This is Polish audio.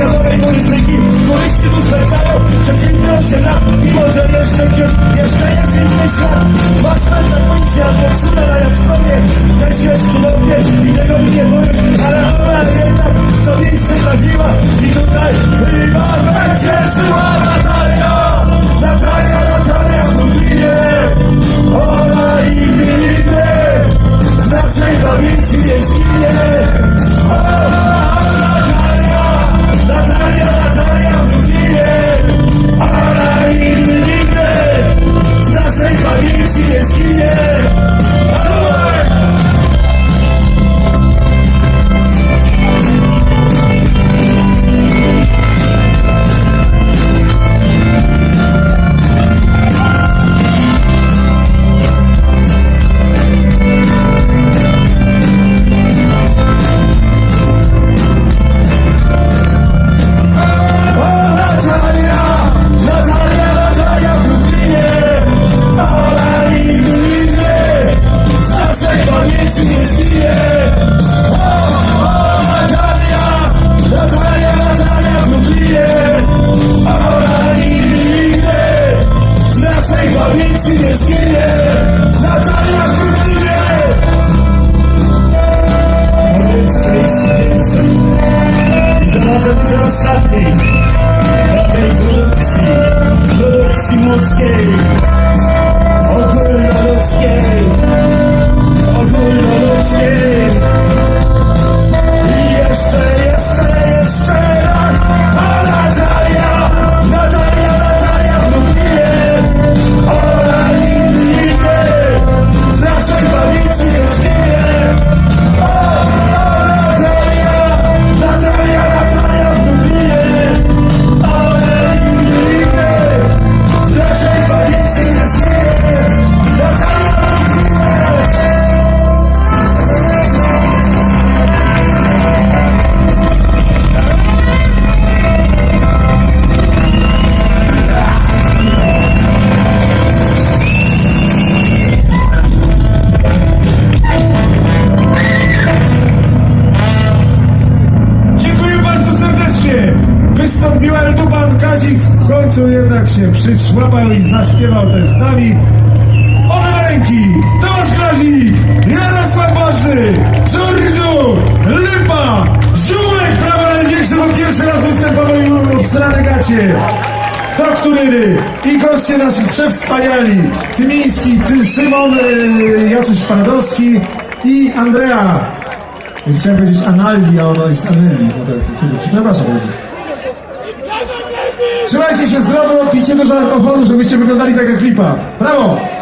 światowej turystyki Turyści tu spędzają przeciętnie 8 lat I może jeszcze gdzieś, jeszcze jest inny świat Masz pan na pojęcie, ale cuda na Japsponie Też jest cudownie i tego mi nie boję jednak się przytrzłapał i zaśpiewał też z nami. Owe ręki! Tomasz Grazik! Jarosław Ważny! Giorgio! Lipa! Ziółek! Prawa największy, bo pierwszy raz występował i mam obsrane gacie! Doktoryny i goście nasi przewspaniali Tymiński, Ty, Szymon, yy, Jacuś Paradowski i Andrea. Chciałem powiedzieć Analgi, a ona jest Anelli. No tak, przepraszam. Trzymajcie się zdrowo, pijcie dużo alkoholu, żebyście wyglądali tak jak lipa. Brawo!